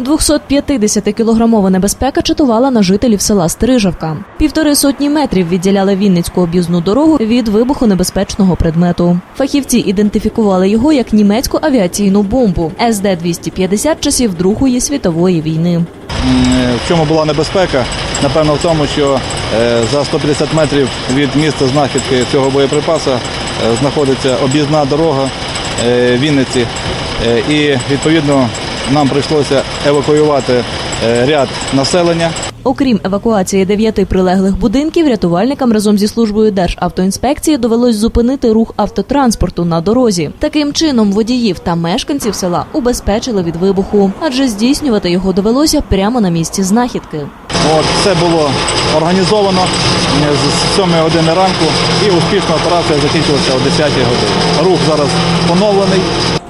250-кілограмова небезпека чатувала на жителів села Стрижавка. Півтори сотні метрів відділяли Вінницьку об'їзну дорогу від вибухонебезпечного предмету. Фахівці ідентифікували його як німецьку авіаційну бомбу СД-250 часів Другої світової війни. В чому була небезпека? Напевно, в тому, що е, за 150 метрів від місця знахідки цього боєприпаса е, знаходиться об'їзна дорога е, Вінниці. Е, І відповідно нам прийшлося евакуювати е, ряд населення. Окрім евакуації дев'яти прилеглих будинків, рятувальникам разом зі службою Державтоінспекції довелось зупинити рух автотранспорту на дорозі. Таким чином водіїв та мешканців села убезпечили від вибуху, адже здійснювати його довелося прямо на місці знахідки. От, все було організовано е, з 7 години ранку і успішна операція закінчилася о 10 годині. Рух зараз поновлений.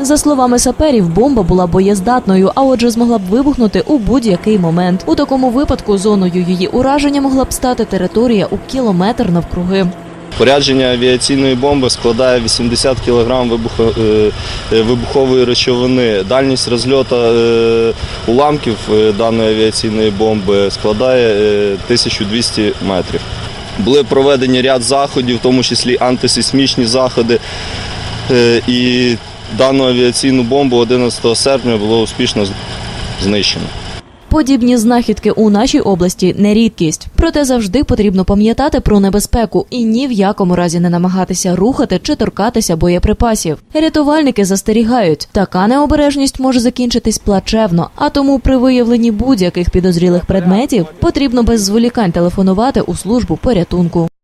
За словами саперів, бомба була боєздатною, а отже, змогла б вибухнути у будь-який момент. У такому випадку зоною її ураження могла б стати територія у кілометр навкруги. Порядження авіаційної бомби складає 80 кг е, е, вибухової речовини. Дальність розльоту е, уламків даної авіаційної бомби складає е, 1200 метрів. Були проведені ряд заходів, в тому числі антисейсмічні заходи. І дану авіаційну бомбу 11 серпня було успішно знищено. Подібні знахідки у нашій області не рідкість. Проте завжди потрібно пам'ятати про небезпеку і ні в якому разі не намагатися рухати чи торкатися боєприпасів. Рятувальники застерігають, така необережність може закінчитись плачевно, а тому при виявленні будь-яких підозрілих предметів потрібно без зволікань телефонувати у службу порятунку.